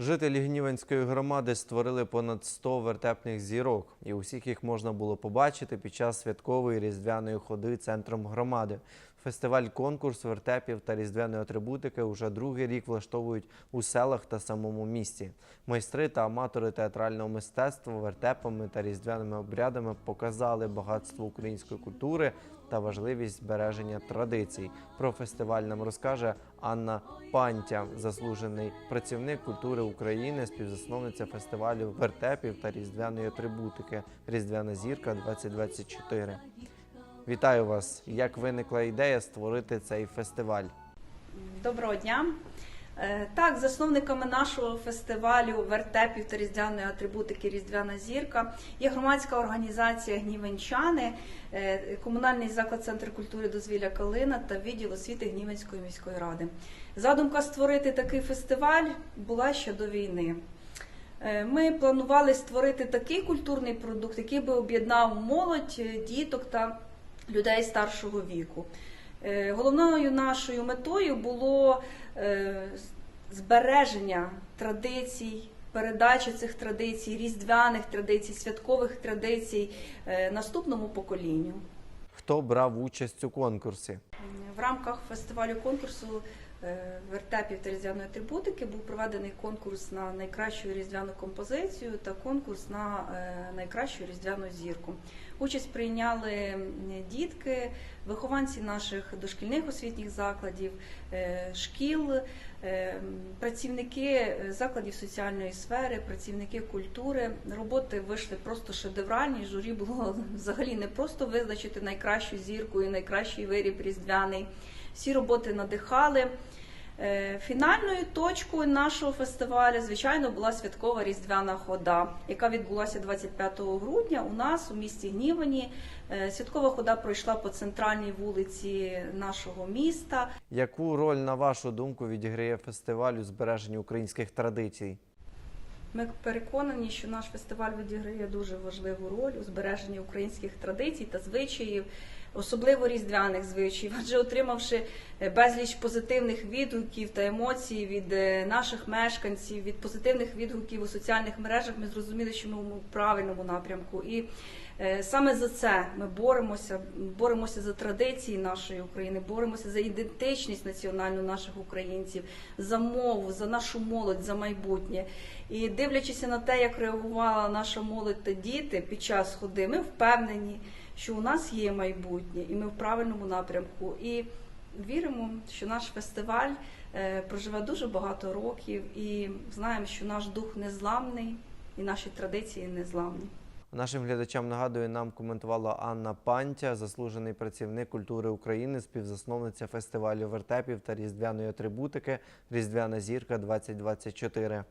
Жителі Гнівенської громади створили понад 100 вертепних зірок, і усіх їх можна було побачити під час святкової різдвяної ходи центром громади. Фестиваль-конкурс вертепів та різдвяної атрибутики уже другий рік влаштовують у селах та самому місті. Майстри та аматори театрального мистецтва вертепами та різдвяними обрядами показали багатство української культури та важливість збереження традицій. Про фестиваль нам розкаже Анна Пантя, заслужений працівник культури України, співзасновниця фестивалю вертепів та різдвяної атрибутики Різдвяна зірка 2024. Вітаю вас! Як виникла ідея створити цей фестиваль? Доброго дня. Е, Так, засновниками нашого фестивалю вертепів та різдвяної атрибутики Різдвяна зірка є громадська організація Гнівенчани, е, комунальний заклад Центр культури дозвілля Калина та відділ освіти Гнівенської міської ради. Задумка створити такий фестиваль була ще до війни. Е, Ми планували створити такий культурний продукт, який би об'єднав молодь, діток та людей старшого віку. Е, Головною нашою метою було е, збереження традицій, передача цих традицій, різдвяних традицій, святкових традицій е, наступному поколінню. Хто брав участь у конкурсі? В рамках фестивалю конкурсу е, вертепів та різдвяної атрибутики був проведений конкурс на найкращу різдвяну композицію та конкурс на е, найкращу різдвяну зірку. Участь прийняли дітки, вихованці наших дошкільних освітніх закладів, е, шкіл, працівники закладів соціальної сфери, працівники культури. Роботи вийшли просто шедевральні. Журі було взагалі не просто визначити найкращу зірку і найкращий виріб різдвяний. Всі роботи надихали. Е, Фінальною точкою нашого фестивалю, звичайно, була святкова різдвяна хода, яка відбулася 25 грудня у нас у місті Гнівані. Е, Святкова хода пройшла по центральній вулиці нашого міста. Яку роль, на вашу думку, відіграє фестиваль у збереженні українських традицій? Ми переконані, що наш фестиваль відіграє дуже важливу роль у збереженні українських традицій та звичаїв, особливо різдвяних звичаїв, адже отримавши е, безліч позитивних відгуків та емоцій від е, наших мешканців, від позитивних відгуків у соціальних мережах, ми зрозуміли, що ми у правильному напрямку. І е, саме за це ми боремося, боремося за традиції нашої України, боремося за ідентичність національну наших українців, за мову, за нашу молодь, за майбутнє. І дивлячись на те, як реагувала наша молодь та діти під час ходи, ми впевнені, що у нас є майбутнє, і ми в правильному напрямку. І віримо, що наш фестиваль е, проживе дуже багато років, і знаємо, що наш дух незламний і наші традиції незламні. Нашим глядачам нагадую, нам коментувала Анна Пантя, заслужений працівник культури України, співзасновниця фестивалю вертепів та різдвяної атрибутики Різдвяна зірка 2024.